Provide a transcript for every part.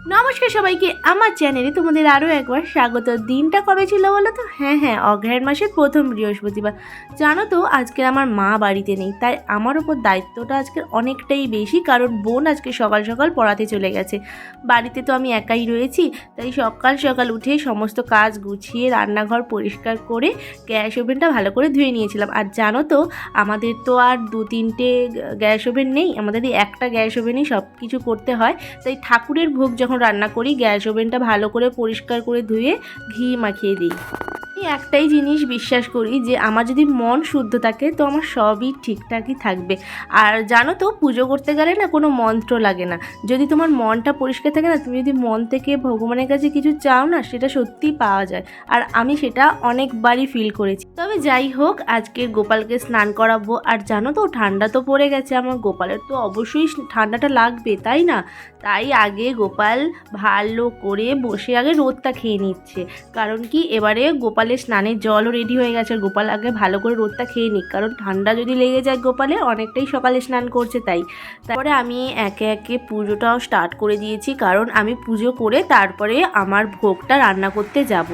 নমস্কার সবাইকে, আমার চ্যানেলে তোমাদের আরও একবার স্বাগত। দিনটা কবে ছিল বলো তো? হ্যাঁ হ্যাঁ অগ্রহায়ণ মাসের প্রথম বৃহস্পতিবার। জানো তো, আজকে আমার মা বাড়িতে নেই, তাই আমার ওপর দায়িত্বটা আজকে অনেকটাই বেশি, কারণ বোন আজকে সকাল সকাল পড়াতে চলে গেছে। বাড়িতে তো আমি একাই রয়েছি, তাই সকাল সকাল উঠে সমস্ত কাজ গুছিয়ে, রান্নাঘর পরিষ্কার করে, গ্যাস ওভেনটা ভালো করে ধুয়ে নিয়েছিলাম। আর জানো তো, আমাদের তো আর দু তিনটে গ্যাস ওভেন নেই, আমাদের একটা গ্যাস ওভেনেই সব কিছু করতে হয়, তাই ঠাকুরের ভোগ যখন রান্না করি গ্যাস ওভেনটা ভালো করে পরিষ্কার করে ধুয়ে ঘি মাখিয়ে দিই। আমি একটাই জিনিস বিশ্বাস করি যে আমার যদি মন শুদ্ধ থাকে তো আমার সবই ঠিকঠাকই থাকবে। আর জানো তো, পুজো করতে গেলে না কোনো মন্ত্র লাগে না। যদি তোমার মনটা পরিষ্কার থাকে না, তুমি যদি মন থেকে ভগবানের কাছে কিছু চাও না, সেটা সত্যিই পাওয়া যায়। আর আমি সেটা অনেকবারই ফিল করেছি। তবে যাই হোক, আজকে গোপালকে স্নান করাবো। আর জানো তো, ঠান্ডা তো পড়ে গেছে আমার। গোপালের তো অবশ্যই ঠান্ডাটা লাগবে, তাই না? তাই আগে গোপাল ভালো করে বসে আগে রোদটা খেয়ে নিচ্ছে। কারণ কি, এবারে গোপালের স্নানের জলও রেডি হয়ে গেছে। গোপাল আগে ভালো করে রোদটা খেয়ে নিক, কারণ ঠান্ডা যদি লেগে যায় গোপালে, অনেকটাই সকালে স্নান করছে তাই। তারপরে আমি একে একে পুজোটাও স্টার্ট করে দিয়েছি, কারণ আমি পুজো করে তারপরে আমার ভোগটা রান্না করতে যাব।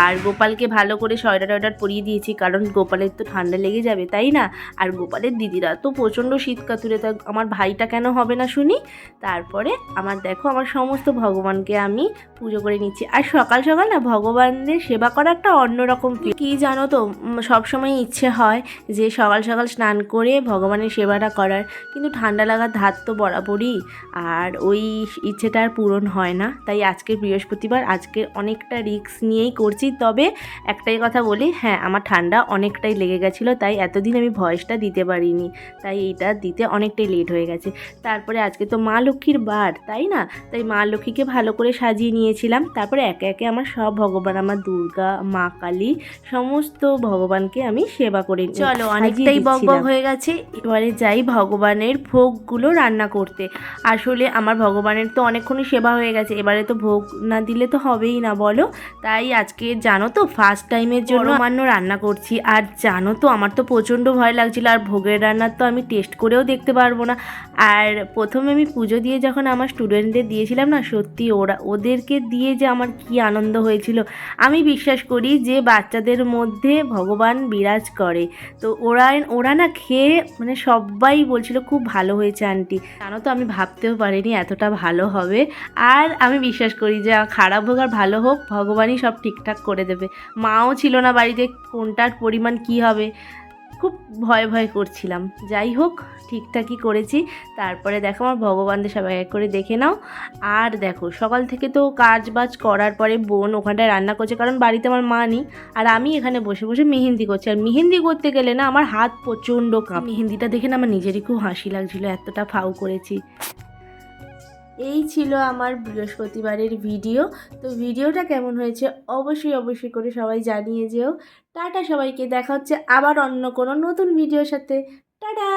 আর গোপালকে ভালো করে সোয়েটার টয়টার পরিয়ে দিয়েছি, কারণ গোপালের তো ঠান্ডা লেগে যাবে, তাই না? আর গোপালের দিদিরা তো প্রচণ্ড শীত কাতুরে, তা আমার ভাইটা কেন হবে না শুনি? তারপরে আমার, দেখো, আমার সমস্ত ভগবানকে আমি পুজো করে নিচ্ছি। আর সকাল সকাল না, ভগবানদের সেবা করা একটা অন্যরকম। কি জানো তো সব সময় ইচ্ছে হয় যে সকাল সকাল স্নান করে ভগবানের সেবাটা করার। কিন্তু ঠান্ডা লাগার ধার তো বরাবরই। আর ওই ইচ্ছেটা আর পূরণ হয় না। তাই আজকে বৃহস্পতিবার, আজকে অনেকটা রিস্ক নিয়েই করছি। তবে একটাই কথা বলি হ্যাঁ আমার ঠান্ডা অনেকটাই লেগে গেছিল, তাই এতদিন আমি ভয়েসটা দিতে পারিনি। তাই এইটা দিতে অনেকটাই লেট হয়ে গেছে। তারপরে আজকে তো মা লক্ষ্মীর বার, তাই না? তাই মা লক্ষ্মীকে ভালো করে সাজিয়ে নিয়েছিলাম। তারপরে একে একে আমার সব ভগবান, আমার দুর্গা, মা কালী সমস্ত ভগবানকে আমি সেবা করে চলো অনেকটাই বক বক হয়ে গেছে। এবারে যাই ভগবানের ভোগগুলো রান্না করতে। আসলে আমার ভগবানের তো অনেকক্ষণই সেবা হয়ে গেছে এবারে তো ভোগ না দিলে তো হবেই না বলো। তাই আজকে জানো তো ফার্স্ট টাইমের জন্য মান্য রান্না করছি। আর জানো তো আমার তো প্রচণ্ড ভয় লাগছিল আর ভোগের রান্নার তো আমি টেস্ট করেও দেখতে পারব না। আর প্রথমে আমি পুজো দিয়ে যখন আমার স্টুডেন্টদের দিয়েছিলাম না সত্যি ওরা ওদেরকে দিয়ে যে আমার কি আনন্দ হয়েছিল আমি বিশ্বাস করি যে বাচ্চাদের মধ্যে ভগবান বিরাজ করে। তো ওরা ওরা না খেয়ে মানে সবাই বলছিল, খুব ভালো হয়েছে, আন্টি। কেন তো, আমি ভাবতেও পারিনি এতটা ভালো হবে। আর আমি বিশ্বাস করি যে, খারাপ হোক আর ভালো হোক, ভগবানই সব ঠিকঠাক করে দেবে। মাও ছিল না বাড়িতে, কোনটার পরিমাণ কি হবে? খুব ভয় ভয় করছিলাম। যাই হোক, ঠিকঠাকই করেছি। তারপরে দেখো আমার ভগবানদের সবাই এক করে দেখে নাও। আর দেখো, সকাল থেকে তো কাজ বাজ করার পরে বোন ওখানটায় রান্না করছে, কারণ বাড়িতে আমার মা নেই। আর আমি এখানে বসে বসে মেহেন্দি করছি। আর মেহেন্দি করতে গেলে না, আমার হাত প্রচণ্ড কাঁপ। মেহেন্দিটা দেখে না আমার নিজেরই খুব হাসি লাগছিল, এতটা ফাউ করেছি। এই ছিল আমার বৃহস্পতিবারের ভিডিও। তো ভিডিওটা কেমন হয়েছে অবশ্যই অবশ্যই করে সবাই জানিয়ে যেও। টাটা সবাইকে, দেখা হচ্ছে আবার অন্য কোনো নতুন ভিডিওর সাথে। টাটা!